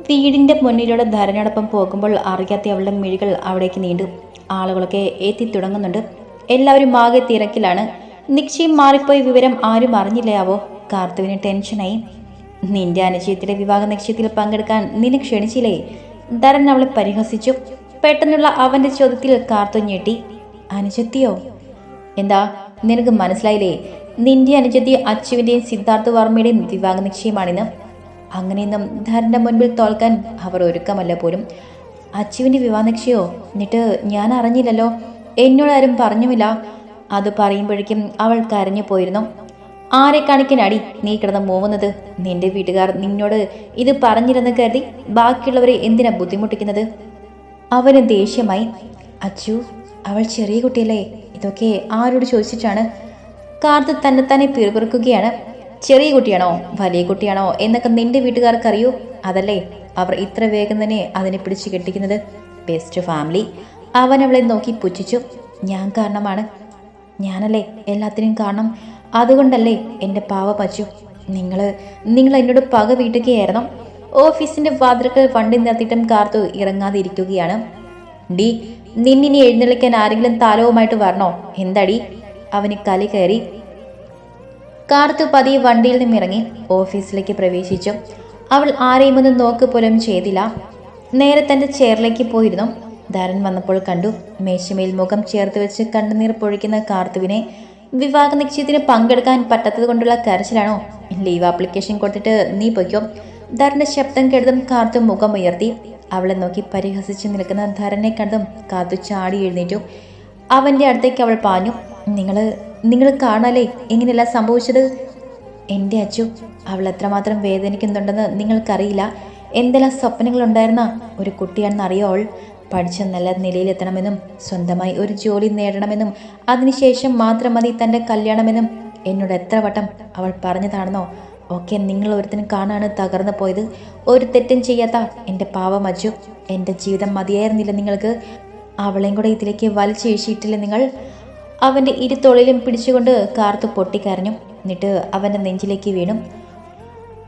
വീടിന്റെ മുന്നിലൂടെ ധരനോടൊപ്പം പോകുമ്പോൾ അറിയാത്ത അവളുടെ മിഴികൾ അവിടേക്ക് നീണ്ടു. ആളുകളൊക്കെ എത്തി തുടങ്ങുന്നുണ്ട്. എല്ലാവരും ആകെ തിരക്കിലാണ്. നിക്ഷയം മാറിപ്പോയ വിവരം ആരും അറിഞ്ഞില്ലയാവോ കാർത്തുവിന് ടെൻഷനായി. നിന്റെ അനുശയത്തിലെ വിവാഹ നിശ്ചയത്തിൽ പങ്കെടുക്കാൻ നിന്നെ ക്ഷണിച്ചില്ലേ? ധരൻ അവളെ പരിഹസിച്ചു. പെട്ടെന്നുള്ള അവന്റെ ചോദ്യത്തിൽ കാർത്തു ഞെട്ടി. അനുജത്തിയോ? എന്താ നിനക്ക് മനസ്സിലായില്ലേ? നിന്റെ അനുജത്തി അച്ചുവിന്റെയും സിദ്ധാർത്ഥ വർമ്മയുടെയും വിവാഹ നിശ്ചയമാണിന്ന്. അങ്ങനെയൊന്നും ധരന്റെ മുൻപിൽ തോൽക്കാൻ അവർ ഒരുക്കമല്ല പോലും. അച്ചുവിന്റെ വിവാഹ നിശ്ചയോ എന്നിട്ട് ഞാൻ അറിഞ്ഞില്ലല്ലോ. എന്നോടാരും പറഞ്ഞുമില്ല. അത് പറയുമ്പോഴേക്കും അവൾ കരഞ്ഞു പോയിരുന്നു. ആരെ കാണിക്കാനടി നീ കിടന്ന് മൂവുന്നത് നിന്റെ വീട്ടുകാർ നിന്നോട് ഇത് പറഞ്ഞിരുന്ന് കരുതി ബാക്കിയുള്ളവരെ എന്തിനാ ബുദ്ധിമുട്ടിക്കുന്നത്? അവന് ദേഷ്യമായി. അച്ചു അവൾ ചെറിയ കുട്ടിയല്ലേ? ഇതൊക്കെ ആരോട് ചോദിച്ചിട്ടാണ്? കാർത്ത് തന്നെ തന്നെ പിറുപിറുക്കുകയാണ്. ചെറിയ കുട്ടിയാണോ? വലിയ കുട്ടിയാണോ? എന്നൊക്കെ നിന്റെ വീട്ടുകാർക്ക് അറിയൂ അതല്ലേ അവർ ഇത്ര വേഗം തന്നെ അതിനെ പിടിച്ചു കെട്ടിക്കുന്നത്? ബെസ്റ്റ് ഫാമിലി അവൻ അവളെ നോക്കി പുച്ഛിച്ചു. ഞാൻ കാരണമാണ്. ഞാനല്ലേ എല്ലാത്തിനും കാരണം? അതുകൊണ്ടല്ലേ എന്റെ പാവ പച്ചു നിങ്ങൾ നിങ്ങൾ എന്നോട് പക വീട്ടുകയായിരുന്നു? ഓഫീസിന്റെ വാതിലൊക്കെ വണ്ടി നിർത്തിയിട്ടും കാർത്തു ഇറങ്ങാതെ ഇരിക്കുകയാണ് ഡി നിന്നിനി എഴുന്നള്ളിക്കാൻ ആരെങ്കിലും താലവുമായിട്ട് വരണോ? എന്താടി അവന് കലി കയറി. കാർത്തു പതിയെ വണ്ടിയിൽ നിന്നും ഇറങ്ങി ഓഫീസിലേക്ക് പ്രവേശിച്ചു. അവൾ ആരെയും ഒന്ന് നോക്ക് പോലും ചെയ്തില്ല. നേരെ തന്റെ ചെയറിലേക്ക് പോയിരുന്നു. ധരൻ വന്നപ്പോൾ കണ്ടു മേശമേൽ മുഖം ചേർത്ത് വെച്ച് കണ്ണുനീർ പൊഴിക്കുന്ന കാർത്തുവിനെ വിവാഹ നിശ്ചയത്തിന് പങ്കെടുക്കാൻ പറ്റാത്തത് കൊണ്ടുള്ള കരച്ചിലാണോ? ലീവ് ആപ്ലിക്കേഷൻ കൊടുത്തിട്ട് നീ പൊയ്ക്കോ. ധരന്റെ ശബ്ദം കേട്ടതും കാർത്തു മുഖം ഉയർത്തി. അവളെ നോക്കി പരിഹസിച്ച് നിൽക്കുന്ന ധരനെ കണ്ടതും കാത്തു ചാടി എഴുന്നേറ്റു. അവന്റെ അടുത്തേക്ക് അവൾ പാഞ്ഞു. നിങ്ങൾ നിങ്ങൾ കാണാലേ എങ്ങനെയല്ല സംഭവിച്ചത്? എന്റെ അച്ചു അവൾ എത്രമാത്രം വേദനിക്കുന്നുണ്ടെന്ന് നിങ്ങൾക്കറിയില്ല. എന്തെല്ലാം സ്വപ്നങ്ങളുണ്ടായിരുന്ന ഒരു കുട്ടിയാണെന്ന് അറിയോ അവൾ? പഠിച്ച നല്ല നിലയിലെത്തണമെന്നും സ്വന്തമായി ഒരു ജോലി നേടണമെന്നും അതിനുശേഷം മാത്രം മതി തന്റെ കല്യാണമെന്നും എന്നോട് എത്ര വട്ടം അവൾ പറഞ്ഞതാണെന്നോ? ഒക്കെ നിങ്ങൾ ഒരുത്തിനും കാണാണ് തകർന്നു പോയത്. ഒരു തെറ്റും ചെയ്യാത്ത എന്റെ പാവം അച്ചു എന്റെ ജീവിതം മതിയായിരുന്നില്ല നിങ്ങൾക്ക്. അവളെയും കൂടെ ഇതിലേക്ക് വലിച്ചേഴ്ചയിട്ടില്ല നിങ്ങൾ? അവന്റെ ഇരുത്തൊളിലും പിടിച്ചുകൊണ്ട് കാർത്തു പൊട്ടിക്കരഞ്ഞു. എന്നിട്ട് അവന്റെ നെഞ്ചിലേക്ക് വീണു.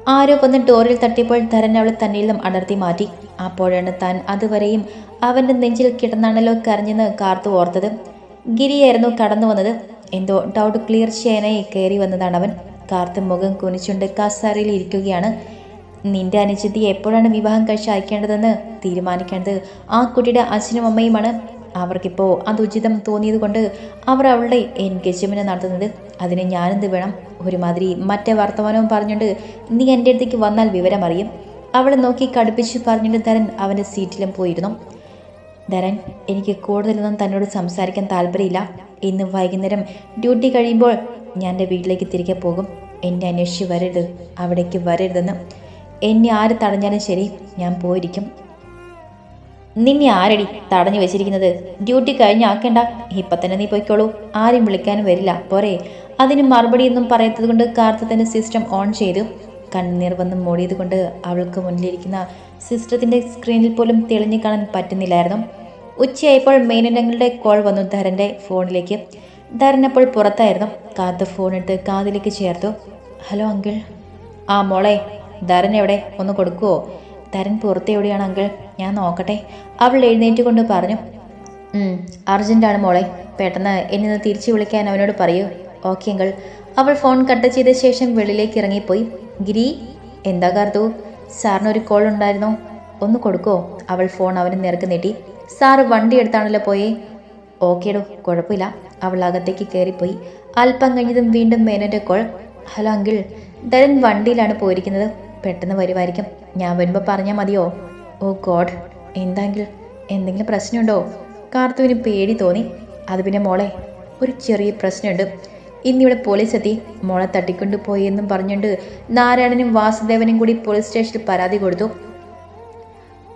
ആരോ വന്ന് ഡോറിൽ തട്ടിയപ്പോൾ ധരൻ അവളെ തന്നിൽ നിന്നും അടർത്തി മാറ്റി. അപ്പോഴാണ് താൻ അതുവരെയും അവന്റെ നെഞ്ചിൽ കിടന്നാണല്ലോ കരഞ്ഞെന്ന് കാർത്തു ഓർത്തത്. ഗിരിയായിരുന്നു കടന്നു വന്നത്. എന്തോ ഡൗട്ട് ക്ലിയർ ചെയ്യാനായി കയറി വന്നതാണ് അവൻ. കാർത്ത് മുഖം കുനിച്ചുകൊണ്ട് കസാരയിൽ ഇരിക്കുകയാണ്. നിന്റെ അനുജത്തി എപ്പോഴാണ് വിവാഹം കഴിച്ച് അയക്കേണ്ടതെന്ന് തീരുമാനിക്കേണ്ടത് ആ കുട്ടിയുടെ അച്ഛനും അമ്മയുമാണ്. അവർക്കിപ്പോൾ അത് ഉചിതം തോന്നിയത് കൊണ്ട് അവർ അവളുടെ എൻഗേജ്മെന്റ് നടത്തുന്നത്. അതിന് ഞാനെന്ത് വേണം? ഒരുമാതിരി മറ്റേ വർത്തമാനവും പറഞ്ഞുകൊണ്ട് നീ എന്റെ അടുത്തേക്ക് വന്നാൽ വിവരം അറിയും. അവളെ നോക്കി കടുപ്പിച്ച് പറഞ്ഞിട്ട് ധരൻ അവന്റെ സീറ്റിലും പോയിരുന്നു. ധരൻ എനിക്ക് കൂടുതലൊന്നും തന്നോട് സംസാരിക്കാൻ താല്പര്യമില്ല. ഇന്ന് വൈകുന്നേരം ഡ്യൂട്ടി കഴിയുമ്പോൾ ഞാൻ എന്റെ വീട്ടിലേക്ക് തിരികെ പോകും. എന്നെ അന്വേഷിച്ച് വരരുത്. അവിടേക്ക് വരരുതെന്ന്. എന്നെ ആര് തടഞ്ഞാലും ശരി ഞാൻ പോയിരിക്കും. നിന്നെ ആരടി തടഞ്ഞു വെച്ചിരിക്കുന്നത്? ഡ്യൂട്ടി കഴിഞ്ഞാക്കേണ്ട ഇപ്പൊ തന്നെ നീ പൊയ്ക്കോളൂ. ആരും വിളിക്കാനും വരില്ല. പോരെ. അതിന് മറുപടിയൊന്നും പറയാത്തത് കൊണ്ട് കാർത്തത്തിന്റെ സിസ്റ്റം ഓൺ ചെയ്തു. കണ്ണീർ വന്ന് മൂടിയത് കൊണ്ട് അവൾക്ക് മുന്നിലിരിക്കുന്ന സിസ്റ്റത്തിന്റെ സ്ക്രീനിൽ പോലും തെളിഞ്ഞു കാണാൻ പറ്റുന്നില്ലായിരുന്നു. ഉച്ചയായപ്പോൾ മെയിനങ്ങളുടെ കോൾ വന്നു ധരന്റെ ഫോണിലേക്ക്. ധരൻ അപ്പോൾ പുറത്തായിരുന്നു. കാത്ത് ഫോൺ എടുത്ത് കാതിലേക്ക് ചേർത്തു. ഹലോ അങ്കിൾ ആ മോളെ. ധരൻ എവിടെ? ഒന്ന് കൊടുക്കുവോ? ധരൻ പുറത്തെവിടെയാണ് അങ്കിൾ? ഞാൻ നോക്കട്ടെ. അവൾ എഴുന്നേറ്റ് കൊണ്ട് പറഞ്ഞു അർജന്റാണ് മോളെ. പെട്ടെന്ന് എന്നെ തിരിച്ചു വിളിക്കാൻ അവനോട് പറയൂ. Okay uncle. അവൾ ഫോൺ കട്ട് ചെയ്ത ശേഷം വെളിയിലേക്ക് ഇറങ്ങിപ്പോയി. ഗിരി എന്താ കാർത്തു? സാറിന് ഒരു കോൾ ഉണ്ടായിരുന്നോ? ഒന്ന് കൊടുക്കോ? അവൾ ഫോൺ അവന് നിരക്ക് നീട്ടി. സാർ വണ്ടി എടുത്താണല്ലോ പോയേ? ഓക്കേടോ കുഴപ്പമില്ല. അവൾ അകത്തേക്ക് കയറിപ്പോയി. അല്പം കഴിഞ്ഞതും വീണ്ടും മേനോന്റെ കോൾ ഹലോ അങ്കിൾ. ധരൻ വണ്ടിയിലാണ് പോയിരിക്കുന്നത്. പെട്ടെന്ന് വരുമായിരിക്കും. ഞാൻ വരുമ്പോൾ പറഞ്ഞാൽ മതിയോ? ഓ ഗോഡ് എന്താങ്കിൽ? എന്തെങ്കിലും പ്രശ്നമുണ്ടോ? കാർത്തുവിന് പേടി തോന്നി. അത് പിന്നെ മോളെ ഒരു ചെറിയ പ്രശ്നമുണ്ട്. ഇന്നിവിടെ പോലീസ് എത്തി മോളെ തട്ടിക്കൊണ്ടു പോയി എന്നും പറഞ്ഞുകൊണ്ട് നാരായണനും വാസുദേവനും കൂടി പോലീസ് സ്റ്റേഷനിൽ പരാതി കൊടുത്തു.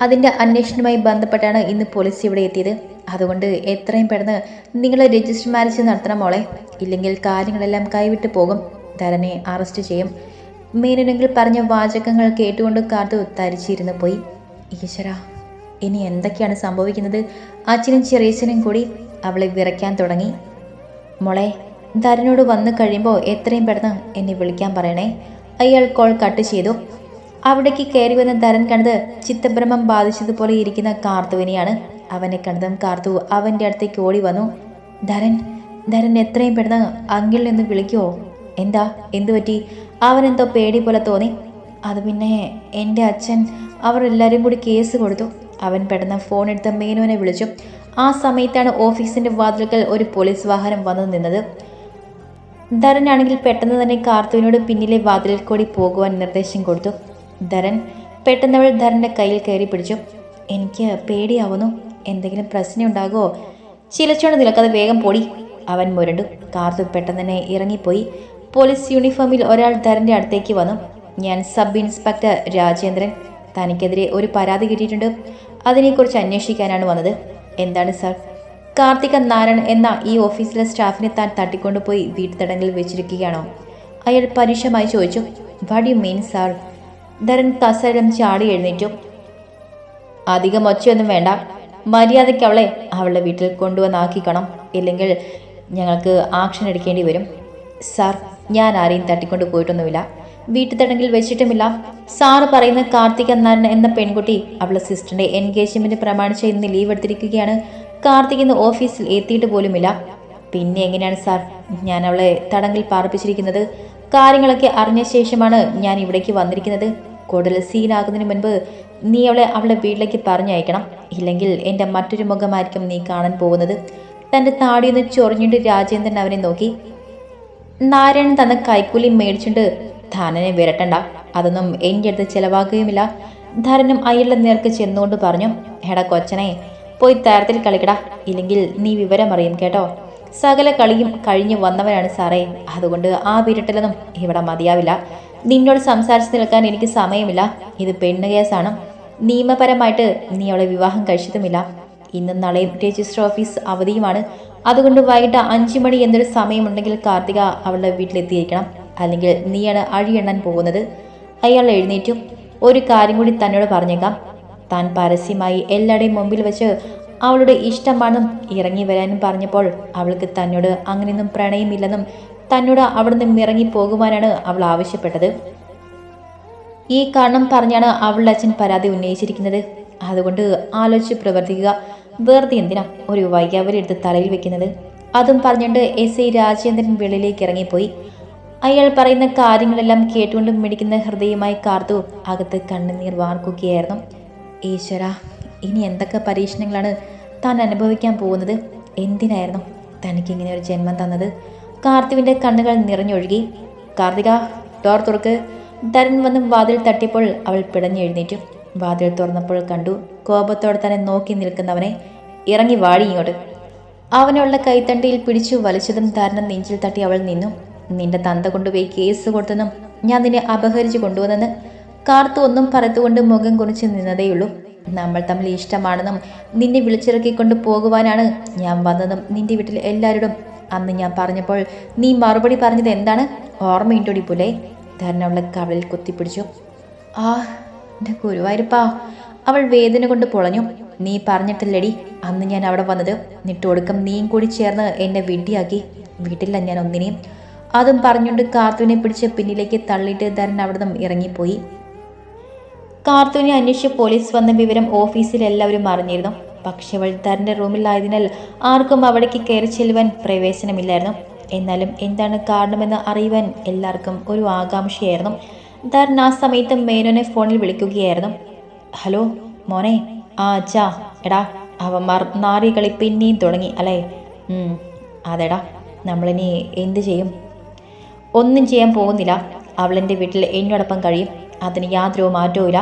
അതിന്റെ അന്വേഷണവുമായി ബന്ധപ്പെട്ടാണ് ഇന്ന് പോലീസ് ഇവിടെ എത്തിയത്. അതുകൊണ്ട് എത്രയും പെട്ടെന്ന് നിങ്ങളെ രജിസ്റ്റർ മാരേജ് നടത്തണം മോളെ. ഇല്ലെങ്കിൽ കാര്യങ്ങളെല്ലാം കൈവിട്ട് പോകും. ധരനെ അറസ്റ്റ് ചെയ്യും. മീനനെങ്കിൽ പറഞ്ഞ വാചകങ്ങൾ കേട്ടുകൊണ്ട് കാത്തു തരിച്ചിരുന്നു പോയി. ഈശ്വര ഇനി എന്തൊക്കെയാണ് സംഭവിക്കുന്നത്? അച്ഛനും ചെറിയച്ഛനും കൂടി അവളെ വിറയ്ക്കാൻ തുടങ്ങി. മോളെ ധരനോട് വന്നു കഴിയുമ്പോൾ എത്രയും പെട്ടെന്ന് എന്നെ വിളിക്കാൻ പറയണേ. അയാൾ കോൾ കട്ട് ചെയ്തു. അവിടേക്ക് കയറി വന്ന ധരൻ കണ്ടത് ചിത്തഭ്രമം ബാധിച്ചതുപോലെ ഇരിക്കുന്ന കാർത്തുവിനെയാണ്. അവനെ കണ്ടതും കാർത്തു അവന്റെ അടുത്തേക്ക് ഓടി വന്നു. ധരൻ ധരൻ എത്രയും പെട്ടെന്ന് അങ്കിളിൽ നിന്ന് വിളിക്കുമോ എന്താ? എന്തു പറ്റി? അവനെന്തോ പേടി പോലെ തോന്നി. അത് പിന്നെ എന്റെ അച്ഛൻ അവർ എല്ലാവരും കൂടി കേസ് കൊടുത്തു. അവൻ പെട്ടെന്ന് ഫോൺ എടുത്ത് മേനുവിനെ വിളിച്ചു. ആ സമയത്താണ് ഓഫീസിന്റെ വാതിൽക്കൽ ഒരു പോലീസ് വാഹനം വന്നു നിന്നത്. ധരനാണെങ്കിൽ പെട്ടെന്ന് തന്നെ കാർത്തുവിനോട് പിന്നിലെ വാതിലിൽ കൂടി പോകുവാൻ നിർദ്ദേശം കൊടുത്തു. ധരൻ പെട്ടെന്ന് അവൾ ധരന്റെ കയ്യിൽ കയറി പിടിച്ചു. എനിക്ക് പേടിയാവുന്നു. എന്തെങ്കിലും പ്രശ്നം ഉണ്ടാകുമോ? ചിലച്ചോണ്ട് നിലക്കാതെ വേഗം പൊടി. അവൻ മുരണ്ടു. കാർത്തു പെട്ടെന്ന് തന്നെ ഇറങ്ങിപ്പോയി. പോലീസ് യൂണിഫോമിൽ ഒരാൾ ധരന്റെ അടുത്തേക്ക് വന്നു. ഞാൻ സബ് ഇൻസ്പെക്ടർ രാജേന്ദ്രൻ. തനിക്കെതിരെ ഒരു പരാതി കിട്ടിയിട്ടുണ്ട്. അതിനെക്കുറിച്ച് അന്വേഷിക്കാനാണ് വന്നത്. എന്താണ് സാർ? കാർത്തിക നാരായൺ എന്ന ഈ ഓഫീസിലെ സ്റ്റാഫിനെ താൻ തട്ടിക്കൊണ്ടുപോയി വീട്ടുതടങ്കിൽ വെച്ചിരിക്കുകയാണോ? അയാൾ പരുഷമായി ചോദിച്ചു. What you mean sir Dharan കസരം ചാടി എഴുന്നേറ്റു. അധികം ഒച്ചയൊന്നും വേണ്ട. മര്യാദയ്ക്ക് അവളെ അവളുടെ വീട്ടിൽ കൊണ്ടുവന്നാക്കിക്കണം. ഇല്ലെങ്കിൽ ഞങ്ങൾക്ക് ആക്ഷൻ എടുക്കേണ്ടി വരും. സാർ ഞാൻ ആരെയും തട്ടിക്കൊണ്ട് പോയിട്ടൊന്നുമില്ല. വീട്ടുതടങ്കിൽ വെച്ചിട്ടുമില്ല. സാറ് പറയുന്ന കാർത്തിക് എന്നാരൻ എന്ന പെൺകുട്ടി അവളുടെ സിസ്റ്ററിന്റെ എൻഗേജ്മെന്റ് പ്രമാണിച്ച് ഇന്ന് ലീവ് എടുത്തിരിക്കുകയാണ്. കാർത്തിക് ഇന്ന് ഓഫീസിൽ എത്തിയിട്ട് പോലുമില്ല. പിന്നെ എങ്ങനെയാണ് സാർ ഞാൻ അവളെ തടങ്കിൽ പാർപ്പിച്ചിരിക്കുന്നത്? കാര്യങ്ങളൊക്കെ അറിഞ്ഞ ശേഷമാണ് ഞാൻ ഇവിടേക്ക് വന്നിരിക്കുന്നത്. കൂടുതൽ സീനാകുന്നതിന് മുൻപ് നീ അവളെ അവളുടെ വീട്ടിലേക്ക് പറഞ്ഞയക്കണം. ഇല്ലെങ്കിൽ എന്റെ മറ്റൊരു മുഖമായിരിക്കും നീ കാണാൻ പോകുന്നത്. തന്റെ താടിയൊന്ന് ചൊറിഞ്ഞിട്ട് രാജേന്ദ്രൻ അവനെ നോക്കി. നാരായണൻ തന്ന കൈക്കൂലി മേടിച്ചിട്ട് ധനനെ വിരട്ടണ്ട. അതൊന്നും എന്റെ അടുത്ത് ചിലവാക്കുകയുമില്ല ധരനും അയാളുടെ നേർക്ക് ചെന്നുകൊണ്ട് പറഞ്ഞു എടാ കൊച്ചനെ പോയി തരത്തിൽ കളിക്കടാ. ഇല്ലെങ്കിൽ നീ വിവരം അറിയും കേട്ടോ. സകല കളിയും കഴിഞ്ഞു വന്നവരാണ് സാറേ. അതുകൊണ്ട് ആ വിരട്ടലൊന്നും ഇവിടെ മതിയാവില്ല. നിന്നോട് സംസാരിച്ച് നിൽക്കാൻ എനിക്ക് സമയമില്ല. ഇത് പെണ്ണ് കേസാണ്. നിയമപരമായിട്ട് നീ അവളെ വിവാഹം കഴിച്ചതുമില്ല ഇന്നും നാളെയും രജിസ്റ്റർ ഓഫീസ് അവധിയുമാണ്. അതുകൊണ്ട് വൈകിട്ട് അഞ്ചു മണി എന്നൊരു സമയമുണ്ടെങ്കിൽ കാർത്തിക അവളുടെ വീട്ടിലെത്തിയിരിക്കണം. അല്ലെങ്കിൽ നീയാണ് അഴിയെണ്ണാൻ പോകുന്നത്. അയാൾ എഴുന്നേറ്റും. ഒരു കാര്യം കൂടി തന്നോട് പറഞ്ഞേക്കാം. താൻ പരസ്യമായി എല്ലാവരുടെയും മുമ്പിൽ വെച്ച് അവളുടെ ഇഷ്ടമാണെന്നും ഇറങ്ങി വരാനും പറഞ്ഞപ്പോൾ അവൾക്ക് തന്നോട് അങ്ങനെയൊന്നും പ്രണയമില്ലെന്നും തന്നോട് അവിടെ നിന്നും ഇറങ്ങി പോകുവാനാണ് അവൾ ആവശ്യപ്പെട്ടത്. ഈ കാരണം പറഞ്ഞാണ് അവളുടെ അച്ഛൻ പരാതി ഉന്നയിച്ചിരിക്കുന്നത്. അതുകൊണ്ട് ആലോചിച്ച് പ്രവർത്തിക്കുക. വെറുതെ എന്തിനാ ഒരു വൈകാവലി എടുത്ത് തലയിൽ വെക്കുന്നത്? അതും പറഞ്ഞുകൊണ്ട് എസ് ഐ രാജേന്ദ്രൻ വെളിയിലേക്ക് ഇറങ്ങിപ്പോയി. അയാൾ പറയുന്ന കാര്യങ്ങളെല്ലാം കേട്ടുകൊണ്ട് മിടിക്കുന്ന ഹൃദയമായി കാർത്തു അകത്ത് കണ്ണുനീർ വാർക്കുകയായിരുന്നു. ഈശ്വര ഇനി എന്തൊക്കെ പരീക്ഷണങ്ങളാണ് താൻ അനുഭവിക്കാൻ പോകുന്നത്? എന്തിനായിരുന്നു തനിക്ക് ഇങ്ങനെ ഒരു ജന്മം തന്നത്? കാർത്തുവിന്റെ കണ്ണുകൾ നിറഞ്ഞൊഴുകി. കാർത്തിക ഡോർ തുറക്ക്. ധരൻ വന്ന് വാതിൽ തട്ടിയപ്പോൾ അവൾ പിടഞ്ഞെഴുന്നേറ്റു. വാതിൽ തുറന്നപ്പോൾ കണ്ടു കോപത്തോടെ തന്നെ നോക്കി നിൽക്കുന്നവനെ ഇറങ്ങി വാടി ഇങ്ങോട്ട്. അവനുള്ള കൈത്തണ്ടിയിൽ പിടിച്ചു വലിച്ചതും ധരണം നെഞ്ചിൽ തട്ടി അവൾ നിന്നു. നിന്റെ തന്ത കൊണ്ടുപോയി കേസ് കൊടുത്തെന്നും ഞാൻ നിന്നെ അപഹരിച്ചു കൊണ്ടുവന്നെന്ന് കാർത്തു ഒന്നും പറത്തുകൊണ്ട് മുഖം കുറിച്ച് നിന്നതേയുള്ളൂ. നമ്മൾ തമ്മിൽ ഇഷ്ടമാണെന്നും നിന്നെ വിളിച്ചിറക്കിക്കൊണ്ട് പോകുവാനാണ് ഞാൻ വന്നതും നിന്റെ വീട്ടിൽ എല്ലാവരോടും. അന്ന് ഞാൻ പറഞ്ഞപ്പോൾ നീ മറുപടി പറഞ്ഞത് എന്താണ്? ഓർമ്മയുണ്ടോടി പുലേ ധരണ അവളെ കവളിൽ കുത്തിപ്പിടിച്ചു. ആ എന്റെ ഗുരുവായൂരപ്പാ അവൾ വേദന കൊണ്ട് പൊളഞ്ഞു. നീ പറഞ്ഞിട്ടില്ലടി. അന്ന് ഞാൻ അവിടെ വന്നത് നിട്ടൊടുക്കം നീയും കൂടി ചേർന്ന് എന്നെ വിഡ്ഢിയാക്കി. വീട്ടില്ല ഞാൻ ഒന്നിനെയും അതും പറഞ്ഞുകൊണ്ട് കാർത്തുവിനെ പിടിച്ച് പിന്നിലേക്ക് തള്ളിയിട്ട് ധരൻ അവിടെ നിന്നും ഇറങ്ങിപ്പോയി. കാർത്തുവിനെ അന്വേഷിച്ച് പോലീസ് വന്ന വിവരം ഓഫീസിൽ എല്ലാവരും അറിഞ്ഞിരുന്നു. പക്ഷെ ധരന്റെ റൂമിലായതിനാൽ ആർക്കും അവിടേക്ക് കയറി ചെല്ലുവാൻ പ്രവേശനമില്ലായിരുന്നു. എന്നാലും എന്താണ് കാരണമെന്ന് അറിയുവാൻ എല്ലാവർക്കും ഒരു ആകാംക്ഷയായിരുന്നു. ധരൻ ആ സമയത്ത് മേനോനെ ഫോണിൽ വിളിക്കുകയായിരുന്നു. ഹലോ മോനെ. ആ അച്ഛാ എടാ അവന്മാർ നാറികളി പിന്നെയും തുടങ്ങി അല്ലേ? അതെടാ നമ്മളിനി എന്ത് ചെയ്യും? ഒന്നും ചെയ്യാൻ പോകുന്നില്ല. അവളെന്റെ വീട്ടിൽ എന്നോടൊപ്പം കഴിയും. അതിന് യാതൊരു മാറ്റവും ഇല്ല.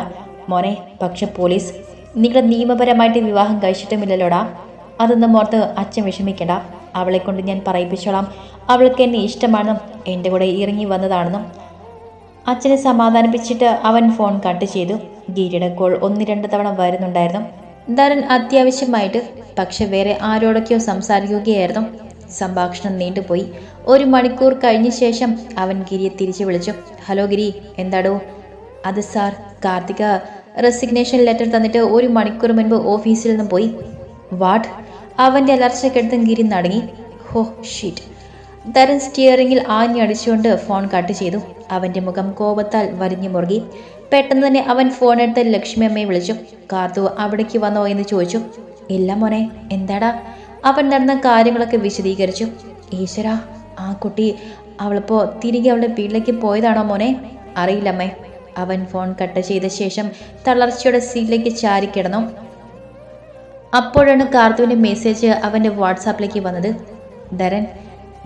മോനെ പക്ഷെ പോലീസ് നിങ്ങൾ നിയമപരമായിട്ട് വിവാഹം കഴിച്ചിട്ടുമില്ലല്ലോടാ. അതൊന്നും ഓർത്ത് അച്ഛൻ വിഷമിക്കണ്ട. അവളെ കൊണ്ട് ഞാൻ പറയിപ്പിച്ചോളാം. അവൾക്ക് എന്നെ ഇഷ്ടമാണെന്നും എന്റെ കൂടെ ഇറങ്ങി വന്നതാണെന്നും അച്ഛനെ സമാധാനിപ്പിച്ചിട്ട് അവൻ ഫോൺ കട്ട് ചെയ്തു. ഗിരിയുടെ കോൾ ഒന്ന് രണ്ട് തവണ വരുന്നുണ്ടായിരുന്നു. ധരൻ അത്യാവശ്യമായിട്ട് പക്ഷെ വേറെ ആരോടൊക്കെയോ സംസാരിക്കുകയായിരുന്നു. സംഭാഷണം നീണ്ടുപോയി. ഒരു മണിക്കൂർ കഴിഞ്ഞ ശേഷം അവൻ ഗിരിയെ തിരിച്ചു വിളിച്ചു. ഹലോ ഗിരി എന്താടോ? അത് സാർ കാർത്തിക റെസിഗ്നേഷൻ ലെറ്റർ തന്നിട്ട് ഒരു മണിക്കൂർ മുൻപ് ഓഫീസിൽ നിന്ന് പോയി. വാട്ട്? അവന്റെ അലർച്ചക്കെടുത്തും ഗിരി നടങ്ങി. ഹോ ഷീറ്റ്. ധരൻ സ്റ്റിയറിംഗിൽ ആഞ്ഞടിച്ചുകൊണ്ട് ഫോൺ കട്ട് ചെയ്തു. അവന്റെ മുഖം കോപത്താൽ വരിഞ്ഞു മുറുകി. പെട്ടെന്ന് തന്നെ അവൻ ഫോൺ എടുത്ത് ലക്ഷ്മി അമ്മയെ വിളിച്ചു. കാത്തു അവിടേക്ക് വന്നോ? എന്ന് ചോദിച്ചു. ഇല്ല മോനെ എന്താടാ? അവൻ നടന്ന കാര്യങ്ങളൊക്കെ വിശദീകരിച്ചു. ഈശ്വര ആ കുട്ടി അവളിപ്പോൾ തിരികെ അവളുടെ വീട്ടിലേക്ക് പോയതാണോ മോനെ? അറിയില്ലമ്മേ. അവൻ ഫോൺ കട്ട് ചെയ്ത ശേഷം തളർച്ചയുടെ സീറ്റിലേക്ക് ചാരിക്കിടന്നു അപ്പോഴാണ് കാർത്തുവിന്റെ മെസ്സേജ് അവന്റെ വാട്സാപ്പിലേക്ക് വന്നത്. ധരൻ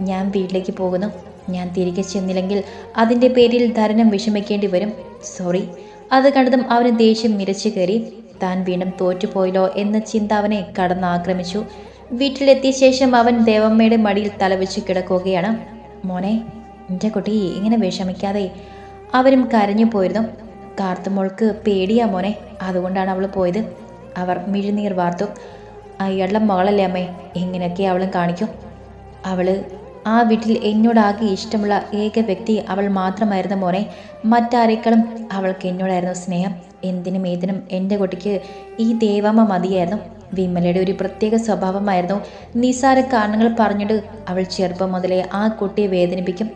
ഞാൻ വീട്ടിലേക്ക് പോകുന്നു. ഞാൻ തിരികെ ചെന്നില്ലെങ്കിൽ അതിന്റെ പേരിൽ ധരണം വിഷമിക്കേണ്ടി വരും. സോറി അത് കണ്ടതും അവന് ദേഷ്യം നിരച്ചു കയറി. താൻ വീണ്ടും തോറ്റുപോയല്ലോ എന്ന ചിന്ത അവനെ കടന്നാക്രമിച്ചു. വീട്ടിലെത്തിയ ശേഷം അവൻ ദേവമ്മയുടെ മടിയിൽ തലവെച്ച് കിടക്കുകയാണ്. മോനെ എന്റെ കുട്ടി ഇങ്ങനെ വിഷമിക്കാതെ അവരും കരഞ്ഞു പോയിരുന്നു. കാർത്തുമോൾക്ക് പേടിയാ മോനെ. അതുകൊണ്ടാണ് അവൾ പോയത്. അവർ മിഴുനീർ വാർത്തു. അയാളുടെ മകളല്ലേ അമ്മേ? ഇങ്ങനെയൊക്കെ അവളും കാണിക്കും? അവൾ ആ വീട്ടിൽ എന്നോടാകെ ഇഷ്ടമുള്ള ഏക വ്യക്തി അവൾ മാത്രമായിരുന്നു മോനെ. മറ്റാരേക്കാളും അവൾക്ക് എന്നോടായിരുന്നു സ്നേഹം. എന്തിനും ഏതിനും എന്റെ കുട്ടിക്ക് ഈ ദേവമ്മ മതിയായിരുന്നു. വിമലയുടെ ഒരു പ്രത്യേക സ്വഭാവമായിരുന്നു. നിസാര കാരണങ്ങൾ പറഞ്ഞിട്ട് അവൾ ചെറുപ്പം മുതലേ ആ കുട്ടിയെ വേദനിപ്പിക്കും.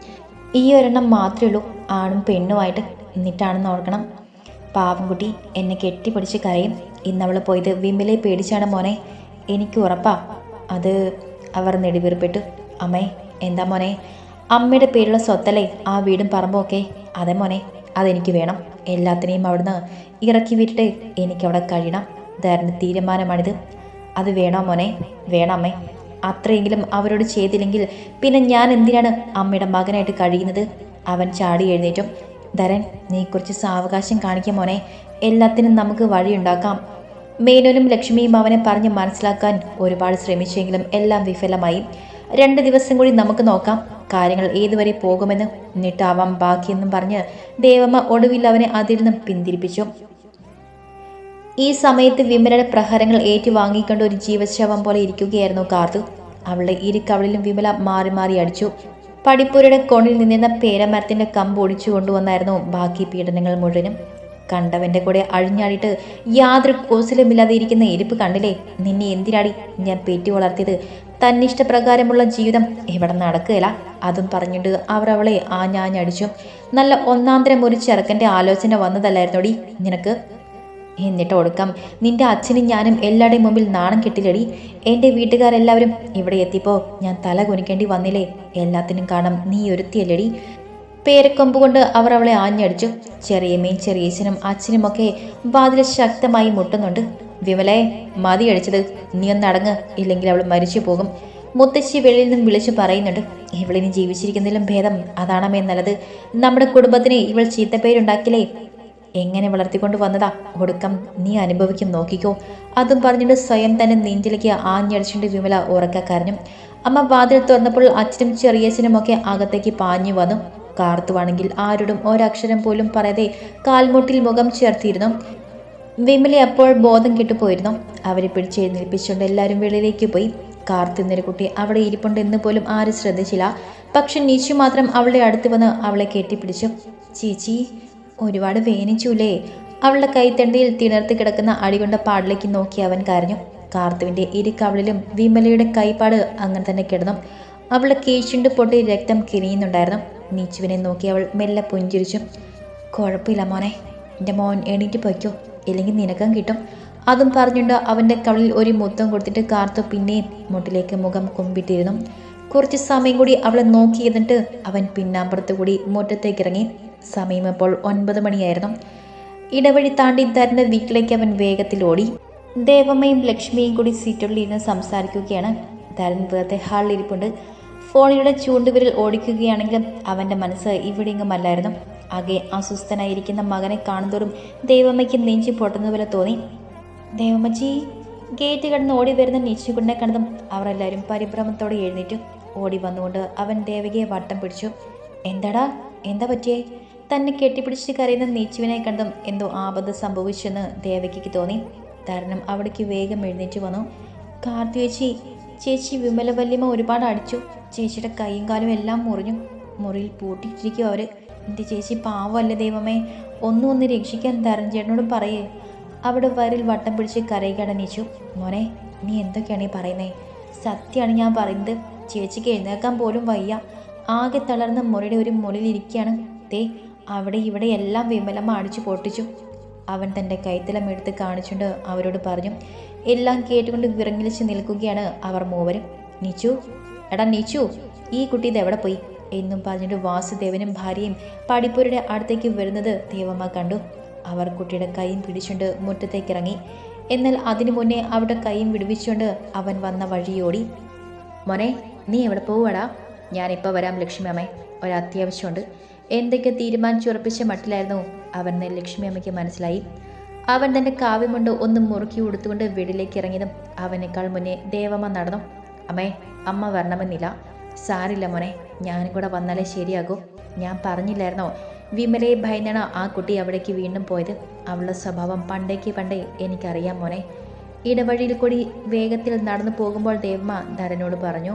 ഈ ഒരെണ്ണം മാത്രമേ ഉള്ളൂ. ആണും പെണ്ണുമായിട്ട് എന്നിട്ടാണെന്ന് ഓർക്കണം. പാവംകുട്ടി എന്നെ കെട്ടിപ്പിടിച്ച് കരയും. ഇന്നവൾ പോയത് വിമലെ പേടിച്ചാണ് മോനെ. എനിക്ക് ഉറപ്പാ. അത് അവർ നെടുവീർപ്പെട്ടു. അമ്മേ എന്താ മോനെ? അമ്മയുടെ പേരുള്ള സ്വത്തല്ലേ ആ വീടും പറമ്പും ഒക്കെ? അതെ മോനെ അതെനിക്ക് വേണം. എല്ലാത്തിനെയും അവിടുന്ന് ഇറക്കി വിട്ടിട്ട് എനിക്കവിടെ കഴിയണം. ധാരണ തീരുമാനമാണിത്. അത് വേണോ മോനെ? വേണമേ അത്രയെങ്കിലും അവരോട് ചെയ്തില്ലെങ്കിൽ പിന്നെ ഞാൻ എന്തിനാണ് അമ്മയുടെ മകനായിട്ട് കഴിയുന്നത്? അവൻ ചാടി എഴുന്നേറ്റും. ധരൻ നീ കുറച്ച് സാവകാശം കാണിക്കാം മോനെ. എല്ലാത്തിനും നമുക്ക് വഴിയുണ്ടാക്കാം മേനോനും ലക്ഷ്മിയും അവനെ പറഞ്ഞ് മനസ്സിലാക്കാൻ ഒരുപാട് ശ്രമിച്ചെങ്കിലും എല്ലാം വിഫലമായി. രണ്ട് ദിവസം കൂടി നമുക്ക് നോക്കാം കാര്യങ്ങൾ ഏതുവരെ പോകുമെന്ന് എന്നിട്ടാവാം ബാക്കിയെന്നും പറഞ്ഞ് ദേവമ്മ ഒടുവിൽ അവനെ അതിൽ നിന്നും പിന്തിരിപ്പിച്ചു. ഈ സമയത്ത് വിമലയുടെ പ്രഹരങ്ങൾ ഏറ്റുവാങ്ങിക്കൊണ്ട് ഒരു ജീവശവം പോലെ ഇരിക്കുകയായിരുന്നു കാർത്തു. അവളുടെ ഇരുക്കവളിലും വിമല മാറി മാറി അടിച്ചു. പടിപ്പുരയുടെ കോണിൽ നിന്നിരുന്ന പേരമരത്തിന്റെ കമ്പ് ഒടിച്ചു കൊണ്ടുവന്നായിരുന്നു ബാക്കി പീഡനങ്ങൾ മുഴുവനും. കണ്ടവന്റെ കൂടെ അഴിഞ്ഞാടിയിട്ട് യാതൊരു കോസിലുമില്ലാതെ ഇരിക്കുന്ന എരിപ്പ് കണ്ടില്ലേ? നിന്നെ എന്തിനാടി ഞാൻ പെറ്റി വളർത്തിയത്? തന്നിഷ്ടപ്രകാരമുള്ള ജീവിതം ഇവിടെ നടക്കുകയില്ല. അതും പറഞ്ഞിട്ട് അവർ അവളെ ആഞ്ഞാഞ്ഞടിച്ചു. നല്ല ഒന്നാന്തരം ഒരു ചെറുക്കന്റെ ആലോചന വന്നതല്ലായിരുന്നോടി നിനക്ക്? എന്നിട്ട് ഒടുക്കം നിന്റെ അച്ഛനും ഞാനും എല്ലാവരുടെയും മുമ്പിൽ നാണം കിട്ടില്ലടി. എന്റെ വീട്ടുകാരെല്ലാവരും ഇവിടെ എത്തിയപ്പോൾ ഞാൻ തല കുനിക്കേണ്ടി വന്നില്ലേ? എല്ലാത്തിനും കാണാം നീ ഒരുത്തിയല്ലടി. പേരക്കൊമ്പ് കൊണ്ട് അവർ അവളെ ആഞ്ഞടിച്ചു. ചെറിയമ്മയും ചെറിയച്ഛനും അച്ഛനുമൊക്കെ വാതിൽ ശക്തമായി മുട്ടുന്നുണ്ട്. വിമലേ മതി അടിച്ചത് നീ ഒന്ന് അടങ്ങ് ഇല്ലെങ്കിൽ അവൾ മരിച്ചു പോകും. മുത്തശ്ശി വെളിയിൽ നിന്നും വിളിച്ചു പറയുന്നുണ്ട് ഇവളിനി ജീവിച്ചിരിക്കുന്നതിലും ഭേദം അതാണമേ നല്ലത്? നമ്മുടെ കുടുംബത്തിന് ഇവൾ ചീത്തപ്പേരുണ്ടാക്കില്ലേ? എങ്ങനെ വളർത്തിക്കൊണ്ട് വന്നതാ? ഒടുക്കം നീ അനുഭവിക്കും നോക്കിക്കോ. അതും പറഞ്ഞിട്ട് സ്വയം തന്നെ നെഞ്ചിലേക്ക് ആഞ്ഞടിച്ചുകൊണ്ട് വിമല ഉറക്ക കരഞ്ഞു. അമ്മ വാതിൽ തുറന്നപ്പോൾ അച്ഛനും ചെറിയച്ഛനും ഒക്കെ അകത്തേക്ക് പാഞ്ഞു വന്നു. കാർത്തുവാണെങ്കിൽ ആരോടും ഒരക്ഷരം പോലും പറയാതെ കാൽമുട്ടിൽ മുഖം ചേർത്തിരുന്നു. വിമല അപ്പോൾ ബോധം കെട്ടുപോയിരുന്നു അവരെ പിടിച്ചെഴുന്നേൽപ്പിച്ചുകൊണ്ട് എല്ലാവരും വെളിയിലേക്ക് പോയി. കാർത്തിന്നൊരു കുട്ടി അവിടെ ഇരിപ്പുണ്ട് എന്ന് പോലും ആരും ശ്രദ്ധിച്ചില്ല. പക്ഷെ നീച്ചു മാത്രം അവളെ അടുത്ത് വന്ന് അവളെ കെട്ടിപ്പിടിച്ചു. ചേച്ചി ഒരുപാട് വേനിച്ചൂലേ. അവളുടെ കൈത്തണ്ടിയിൽ തിണർത്ത് കിടക്കുന്ന അടികൊണ്ട പാടിലേക്ക് നോക്കി അവൻ കരഞ്ഞു. കാർത്തുവിന്റെ ഇരിക്കവളിലും കവളിലും വിമലയുടെ കൈപ്പാട് അങ്ങനെ തന്നെ കിടന്നു. അവളുടെ കീഴ്ചുണ്ട് പൊട്ടി രക്തം കിരിയുന്നുണ്ടായിരുന്നു നീച്ചുവിനെ നോക്കി അവൾ മെല്ലെ പുഞ്ചിരിച്ചു. കുഴപ്പമില്ല മോനെ എന്റെ മോൻ എണീറ്റ് പൊയ്ക്കോ. ഇല്ലെങ്കിൽ നിനക്കും കിട്ടും. അതും പറഞ്ഞുകൊണ്ട് അവന്റെ കവളിൽ ഒരു മുത്തം കൊടുത്തിട്ട് കാർത്തു പിന്നെയും മുട്ടിലേക്ക് മുഖം കുമ്പിട്ടിരുന്നു. കുറച്ച് സമയം കൂടി അവളെ നോക്കി എന്നിട്ട് അവൻ പിന്നാമ്പുറത്ത് കൂടി മുറ്റത്തേക്ക് ഇറങ്ങി. സമയം അപ്പോൾ ഒൻപത് മണിയായിരുന്നു. ഇടവഴി താണ്ടി തരുന്ന വീട്ടിലേക്ക് അവൻ വേഗത്തിൽ ഓടി. ദേവമ്മയും ലക്ഷ്മിയും കൂടി സീറ്റുകളിൽ ഇരുന്ന് സംസാരിക്കുകയാണ്. തരൻ വെറുതെ ഹാളിൽ ഇരിപ്പുണ്ട് ഫോണിലൂടെ ചൂണ്ടുവിരൽ ഓടിക്കുകയാണെങ്കിലും അവന്റെ മനസ്സ് ഇവിടെയെങ്ങുമല്ലായിരുന്നു ആകെ അസ്വസ്ഥനായിരിക്കുന്ന മകനെ കാണുന്തോറും ദേവമ്മയ്ക്ക് നെഞ്ചി പൊട്ടുന്നതുപോലെ തോന്നി. ദേവമ്മജി ഗേറ്റ് കടന്ന് ഓടി വരുന്ന നിശ്ചുകുണ്ണെ കണ്ടതും അവരെല്ലാവരും പരിഭ്രമത്തോടെ എഴുന്നേറ്റു. ഓടി വന്നുകൊണ്ട് അവൻ ദേവകിയെ വട്ടം പിടിച്ചു. എന്താടാ? എന്താ പറ്റിയേ? തന്നെ കെട്ടിപ്പിടിച്ച് കരയുന്ന നീച്ചുവിനെ കണ്ടതും എന്തോ ആപത്ത് സംഭവിച്ചെന്ന് ദേവകിക്ക് തോന്നി. കാരണം അവിടേക്ക് വേഗം എഴുന്നേറ്റ് വന്നു. കാർത്തി ചേച്ചി ചേച്ചി വിമല വല്യമ്മ ഒരുപാട് അടിച്ചു. ചേച്ചിയുടെ കൈയും കാലും എല്ലാം മുറിഞ്ഞു. മുറിയിൽ പൂട്ടിയിട്ടിരിക്കും അവർ എന്റെ ചേച്ചി പാവമല്ലേ ദൈവമേ ഒന്നും ഒന്ന് രക്ഷിക്കാൻ തരൻ ചേട്ടനോട് പറയേ. അവിടെ വരിൽ വട്ടം പിടിച്ച് കരയുകയാണ് നീച്ചു മോനെ നീ എന്തൊക്കെയാണ് ഈ പറയുന്നത് സത്യമാണ് ഞാൻ പറയുന്നത്. ചേച്ചിക്ക് എഴുന്നേൽക്കാൻ പോലും വയ്യ. ആകെ തളർന്ന മുറിയുടെ ഒരു മുറിയിലിരിക്കുകയാണ് തേ അവിടെ ഇവിടെ എല്ലാം വിമലമ്മ അടിച്ചു പൊട്ടിച്ചു. അവൻ തന്റെ കൈത്തലം എടുത്ത് കാണിച്ചുകൊണ്ട് അവരോട് പറഞ്ഞു എല്ലാം കേട്ടുകൊണ്ട് വിറങ്ങിലിച്ച് നിൽക്കുകയാണ് അവർ മൂവരും. നിച്ചു എടാ നിച്ചു ഈ കുട്ടി ഇതെവിടെ പോയി? എന്നും പറഞ്ഞിട്ട് വാസുദേവനും ഭാര്യയും പടിപ്പുരയുടെ അടുത്തേക്ക് വരുന്നത് ദേവമ്മ കണ്ടു. അവർ കുട്ടിയുടെ കൈയും പിടിച്ചുകൊണ്ട് മുറ്റത്തേക്ക് ഇറങ്ങി എന്നാൽ അതിനു മുന്നേ അവരുടെ കൈയും വിടുവിച്ചുകൊണ്ട് അവൻ വന്ന വഴിയോടി. മോനെ നീ എവിടെ പോവാടാ ഞാനിപ്പോൾ വരാം ലക്ഷ്മി അമ്മേ ഒരത്യാവശ്യമുണ്ട് എന്തൊക്കെ തീരുമാനിച്ചുറപ്പിച്ച മട്ടിലായിരുന്നു? അവൻ ലക്ഷ്മി അമ്മയ്ക്ക് മനസ്സിലായി. അവൻ തന്റെ കാവ്യമുണ്ട് ഒന്ന് മുറുക്കി ഉടുത്തുകൊണ്ട് വീട്ടിലേക്ക് ഇറങ്ങിയതും അവനേക്കാൾ മുന്നേ ദേവമ്മ നടന്നു. അമ്മേ അമ്മ വരണമെന്നില്ല. സാരില്ല മോനെ. ഞാനും കൂടെ വന്നാലേ ശരിയാകൂ. ഞാൻ പറഞ്ഞില്ലായിരുന്നോ? വിമലയെ ഭയന്നാണ് ആ കുട്ടി അവിടേക്ക് വീണ്ടും പോയത്. അവളുടെ സ്വഭാവം പണ്ടേക്ക് പണ്ടേ എനിക്കറിയാം മോനെ. ഇടവഴിയിൽ കൂടി വേഗത്തിൽ നടന്നു പോകുമ്പോൾ ദേവമ്മ ധരനോട് പറഞ്ഞു